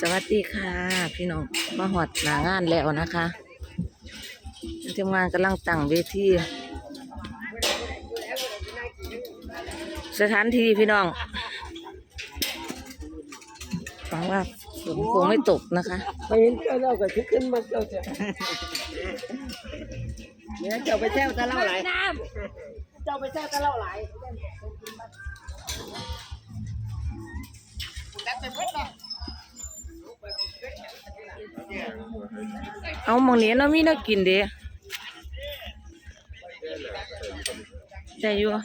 สวัสดีค่ะ พี่น้องมาหอดหนางานแล้วนะคะทีมงานกำลังตั้งเวทีสถานที่พี่น้องฟังว่าฝนคงไม่ตกนะคะไปเห็นเจ้าเล่าก็ทึกขึ้นมาเจ้าจะเนี่ยเจ้าไปแซวตะเล่าหลายเจ้าไปแซวตะเล่าหลายเอ เอามองนี้เนามีน่ากินเด้แต่อยู่ว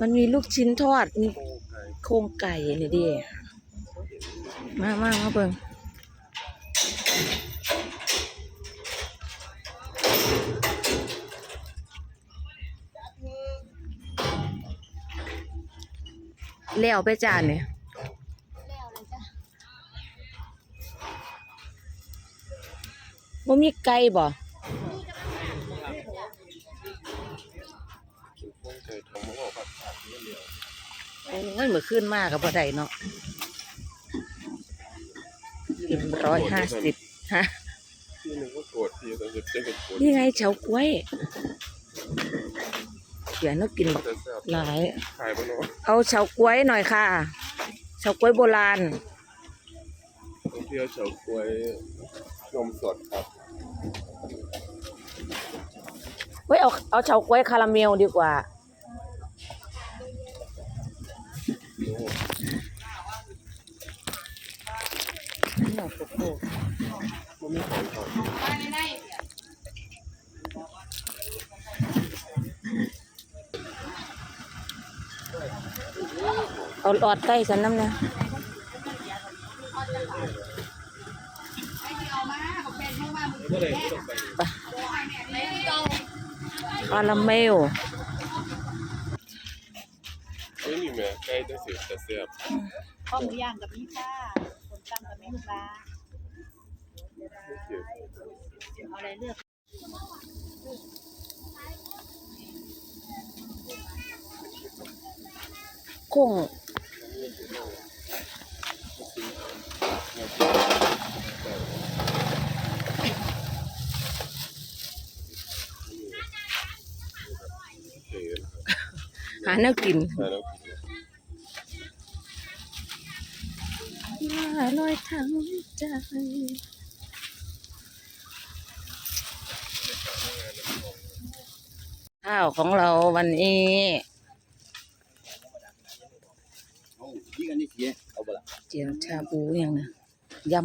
มันมีลูกชิ้นทอดมีโครงไก่นี่ดิมามามาเบิ่ง แล้วไปจานเนี่ยบ่มีไก่บ่โอ้ยเหมือนขึ้นมากกับบ่ได้เนาะกินร้อยห้าสิบฮะที่หนึ่งก็โกรธที่แต่จะจะเป็นโกรธนี่ไงเฉาก้วย เขียนต้องกินจะแซ่บหลาย ขายบ้านเนาะเอาเฉาก้วยหน่อยค่ะเฉาก้วยโบราณท่องเที่ยวเฉาก๊วยนมสดครับเฮ้ยเอาเอาเฉาก้วยคาราเมลดีกว่ามันมีของเขา เอาหลอดใต้ฉันน้ำนะไปคาราเมลไม่มีแม่ใกล้จะเสียจะแซ่บข้าวหมูย่างกับนี่ค่ะคนตั้งกับไม่ลูกลาไม่เกี่ยวเอาอะไรเลือกกุ้ง โอเคนะครับ หา แนวกินใช่แล้วว่าลอยทั้งใจข้าวของเราวันนี้ยี่กันนี่เสียเอาบ่ละเจียวชาบูอย่างนะยำ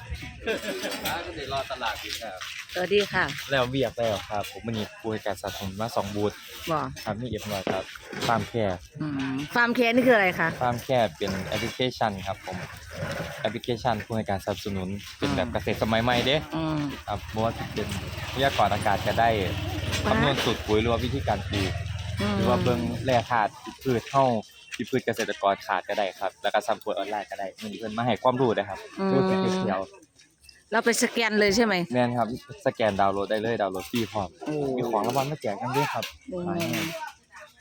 ทั้งสวัสดีค่ะแล้วเวียกแล้วครับ ผมมันนี่ผู้ให้การสนับสนุนมาสองบูธบอกครับมีเอฟนอยครับฟาร์มแคร์อืมฟาร์มแคร์นี่คืออะไรคะ ฟาร์มแคร์เป็นแอปพลิเคชันครับผมแอปพลิเคชันผู้ให้การสนับสนุนเป็นแบบเกษตรสมัยใหม่เด้อืม ครับเพราะว่าสิเป็นพยากรณ์อากาศก็ได้คำนวณสูตรปุ๋ยหรือว่าวิธีการปลูก หรือว่าเบิ่งแร่ธาตุที่พืชเฮา ที่พืชเกษตรกรขาดก็ได้ครับ แล้วก็ซัพพอร์ตออนไลน์ก็ได้มีเพิ่นมาให้ความรู้นะครับอืม เพื่อเป็นเที่ยวเราไปสแกนเลยใช่ไหมแม่นครับ สแกนดาวน์โหลดได้เลยดาวน์โหลดฟรีพร้อมโอ้มีของรางวัลมาแจกกันด้วยครับอืม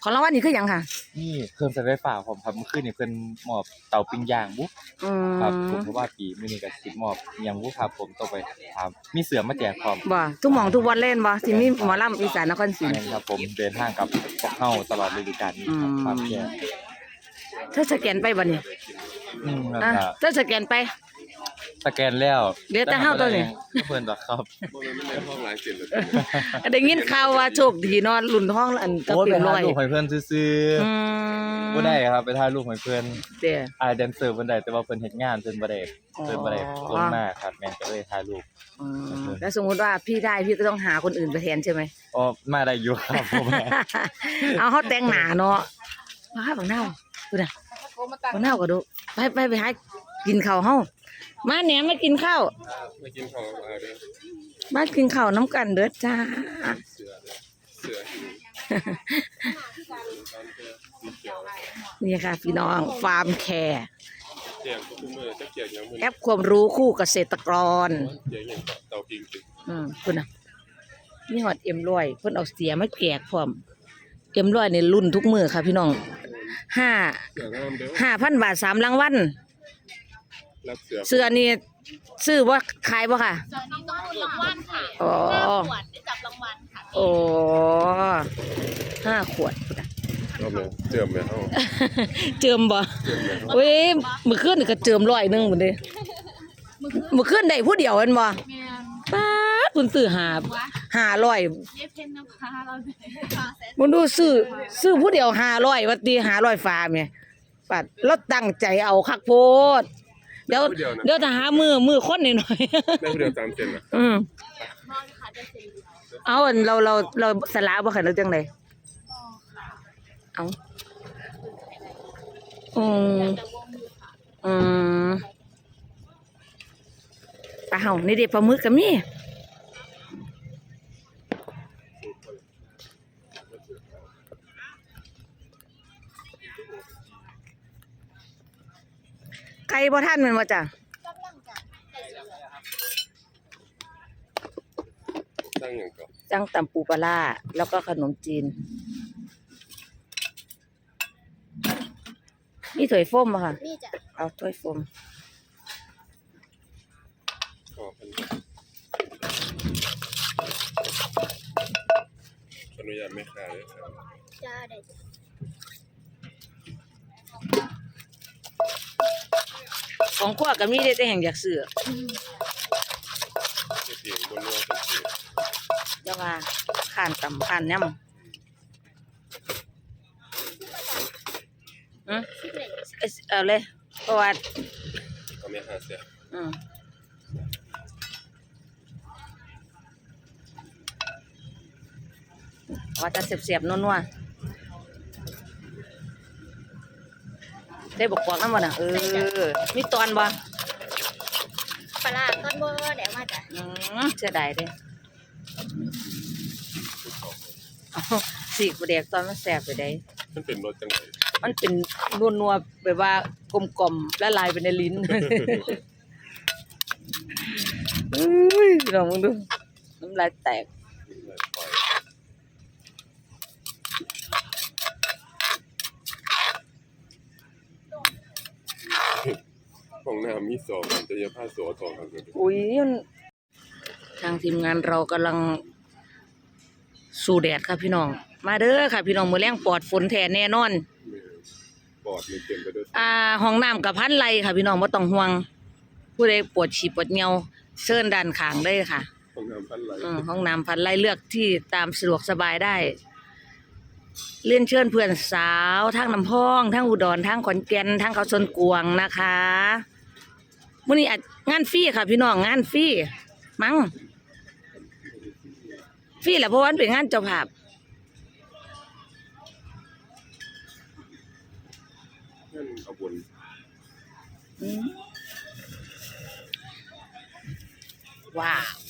ของรางวัลนี่คืออย่างค่ะนี่เพิ่มใส่ไฟฟ้าผมครับเมื่อคืนนี่เพิ่นมอบเตาปิ้งย่างบุ๊อืครับผมมเพราะว่าปีมื้อนี้ก็สิมอบอิหยังบุ๊ครับผมต้องไปถามมีเสือมาแจกพร้อม บ่ทุกหมองทุกวันเล่นบ่ที่มีหมอลำอีสานนครศรี แม่นครับผมเดินทางกับพวกเฮาตลอดฤดูกาลนี้ครับอืมครับแก เธอสแกนไปบ่เนี่ยอืมแล้วอะก็เธอสแกนไป สแกนแล้วเดี๋ยวแต่เฮาตัวนี้เพิ่นดอกครับเพราะมันไม่ได้ห้องหลายเสร็จเลยได้ยินข่าวว่าโชคดีเนอนรุ่นท้องอันตะโอ้ยเปีไปยร้ถ่าอยยรูปให้เพิ่นซื่ออืมๆบ่ได้ครับ ไปถ่ายรูปให้เพิ่นเดี๋ยวอายแดนเซอร์เพิ่นได้แต่ว่าเพิ่นเฮ็ดงานเพิ่นบ่ได้อ๋อเพิ่นบ่ได้ลงมาครับแม่นก็เลยถ่ายรูปอืมแล้วสมมุติว่าพี่ได้พี่ก็ต้องหาคนอื่นไปแทนใช่ไหม อ๋อมาได้อยู่ครับผม เอาเขาแต่งหนาเนาะมาให้บังเน่า ดูนะบังเน่าก็ดูไปไปไปหากินข้าวเฮามาแหนมมากินข้าวไม่กินของอะไรเด้อมากินข้าวน้ำกันเด้อจ้าเสือเลยเสือหิวตอนเจอสีเขียวนี่ค่ะพี่น้องฟาร์มแคร์เจียงทุกมือจะเกี่ยงยังมือแอปความรู้คู่เกษตรกรเจียงยังเตาปิงตึกอืมคุณน่ะนี่หอดเอ็มร้อยเพิ่นเอาเสียมาแจกพร้อมเอ็มร้อยในรุ่นทุกมือค่ะพี่น้อง ห้าเสืองามเด้อห้าพันบาทสามรางวัลรับเสือเสื้อนี่ซื้อว่าขายบ่ค่ะ ตอนนี้ต้องรางวัลค่ะอ๋อ ห้าขวดได้จับรางวัลค่ะโอ้ห้าขวด เอาไหมเจิมไหมเอ้าเจิมบ่เจิมไหมเว้ยมื้อคืนนี่ก็เจิมร้อยหนึงหมดเด้มื้อคืนได้ผู้เดียวเห็นบ่แม่นป๊าดเพิ่นซื้อหา ห้าร้อยเย้เพนนะคะเราค่ะแสนมึงดูซื้อซื้อผู้เดียวห้าร้อยวัดดีห้าร้อยฟาร์มเนี่ยปัดเราตั้งใจเอาคักโพดเดี๋ยวเดี๋ยวถ้าหามือมือคนหน่อยได้ผู้เดียวสามเซนอะๆอืมมองค่ะจะเสียเอาอันเราเราเราสลาบ่ค่ะเราจังไดเอาอืมอืมปลาเฮานี่เด็ปลาหมึกก็มี ไก่บ่ทันแม่นบ่จ้ะสร้างอย่างก่อนจังตำปูปลาร้าแล้วก็ขนมจีนมีถ้วยโฟมบ่ค่ะ นี่จ้ะเอาถ้วยโฟม ขอพันขออนุญาตไม่ขายเลยครับจ้าได้จ้ะของขั้วก็มีได้แต่แห่งอยากซื้อเสียงบนนัวเป็นเสียงจะว่าข้านตำข้านยำอืมสิบเหล็กเอาเอาเลยเพราะว่าเอาไม่หาเสียอืม ว่าจะเสียบๆนัวๆได้บอกกวางน้ำบ่น่ะเออมีตอนบ่ปลาร้าก้อนเบอร์เดี๋ยวมาจ้ะอืมเสียดายเด้เอาสีกระเดียกตอนมันแสบไปได้มันเป็นรถจังไงมันเป็นนัวนัวๆแบบว่ากลมๆละลายไปในลิ้นอุ้ยลองมึงดูน้ำลายแตก ของ น้ำมีสองอันจะยาผ้าโสสองอันเลยอุ้ยมันทางทีมงานเรากำลังสู้แดดค่ะพี่น้อง มาเด้อค่ะพี่น้องมือแรงปลอดฝนแท้แน่นอนปอดมันเต็มไปด้วยอ่าห้องน้ำกับพันไรค่ะพี่น้องบ่ต้องห่วง ผู้ใดปวดฉี่ปวดเงียวเชิญด้านข้างได้ค่ะของน้ำพันไหลอืมห้องน้ำพันไรเลือกที่ตามสะดวกสบายได้ เลื่อนเชิญเพื่อนสาวทั้งน้ำพอง ทั้งอุดรทั้งขอนแก่นทั้งเขาชนกวงนะคะ มื้อนี้อัดงานฟรีค่ะ พี่น้องงานฟรีมั้งฟรีแหละเพราะว่ามันเป็นงานเจ้าภาพนั่นเอาบนอืมว้าว